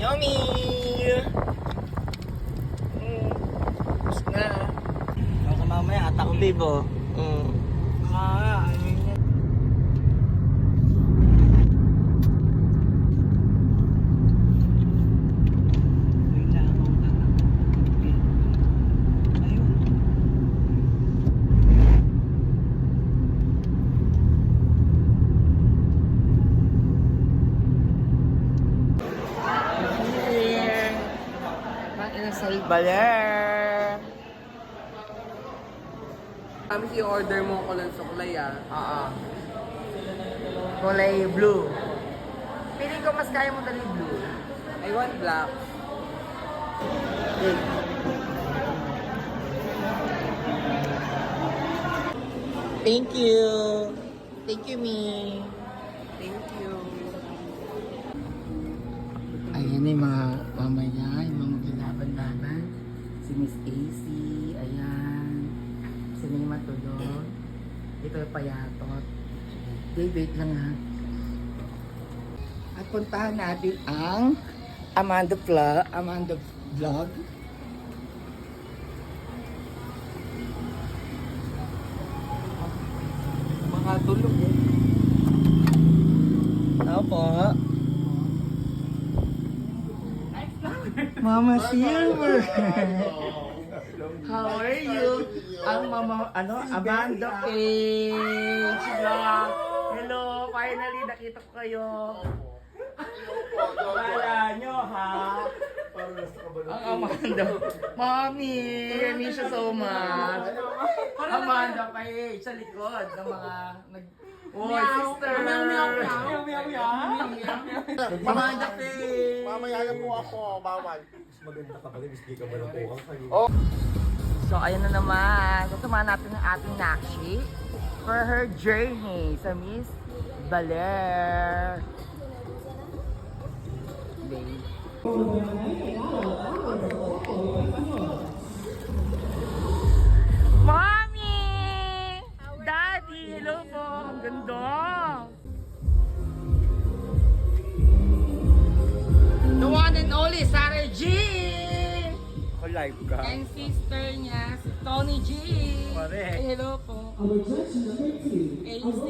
Yummy! Mm. Gusto na. Baka mamaya atak Ako, babe, oh. Mm. Ah, ayun yan. Wait lang ako. Ayun. Here. Inasal baler. Kami i-order mo ko lang suklay ah. Oo. Kulay blue. Piling ko mas kaya mo dali blue. I want black. Thank you. Thank you, me. Thank you. Ayan yung mga mamaya, yung mga maglaban-laban. Si Miss AC, ayan. Si May Matulog. Ito yung payatot. Wait, wait lang ha. At puntahan natin ang Amanda Vlog. Amanda Vlog. Mga tulog eh. Opo. Mama Silver. How are you? Ang mama, ano, Amanda Page. Hello, finally nakita ko kayo. Kala nyo, ha? Ang Amanda. Mami, I miss you so much. Amanda Page sa likod ng mga nag... Oh, sister! Meow, meow, meow. Meow, meow! Mamaya na po ako, bawal. So, ayun na naman. Kasama natin ang ating Nakshi for her journey sa Miss Baler. Day. Ganda! The one and only Sarah! Ako live ka. And sister niya, si Tony G. Correct. Hello po. AC.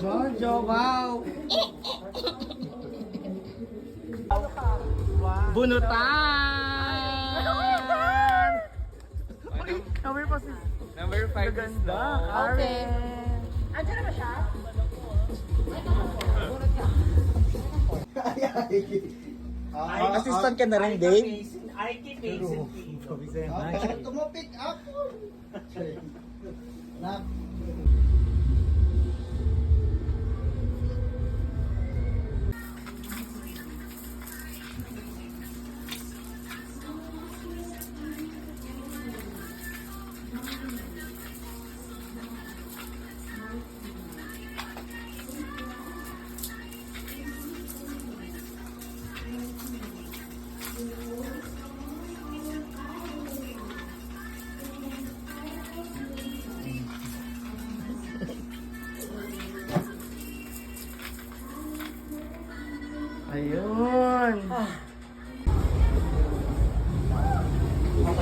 Jojo, wow. Bunutan! Number po si Number 5 is Ganda. the... Karen. Ah, Assistant ka na rin, Dave? I keep facing ah, Tumapik ako. Na,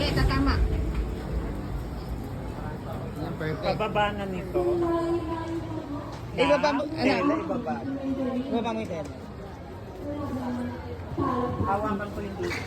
Okay, tatama. Yan, perfect. Pababa na nito. Ibaba mo, ano? Tela, ibaba. Ibaba mo yung tela. Hawakan ko yung dito.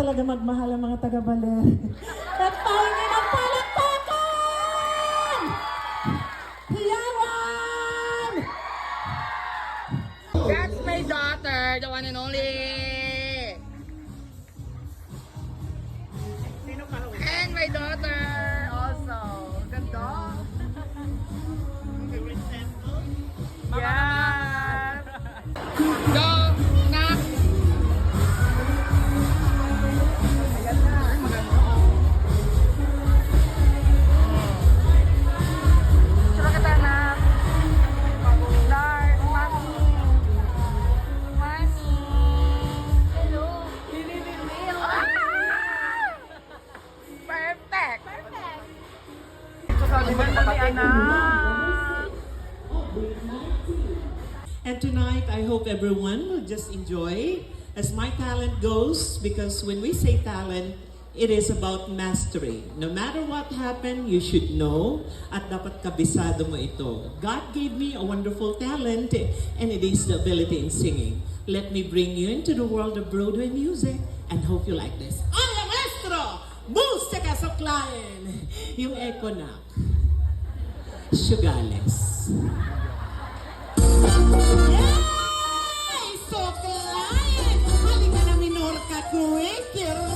Talaga magmahal ang mga taga-baler. Perfect. Perfect. And tonight, I hope everyone will just enjoy as my talent goes, because when we say talent, it is about mastery. No matter what happened, you should know at dapat kabisado mo ito. God gave me a wonderful talent and it is the ability in singing. Let me bring you into the world of Broadway music and hope you like this. Ay, maestro! Musika client! Yung echo na. Sugales. Yay! So client! Halika na minor ka, kuwikir!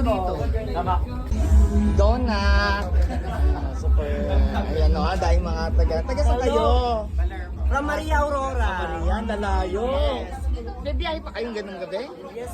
Daw dito. Tama. Donut. Super. Ayan o, ah, dahil mga taga. Taga sa kayo? From Maria Aurora. Ayan, lalayo. May biyahe pa kayong ganung gabi? Yes.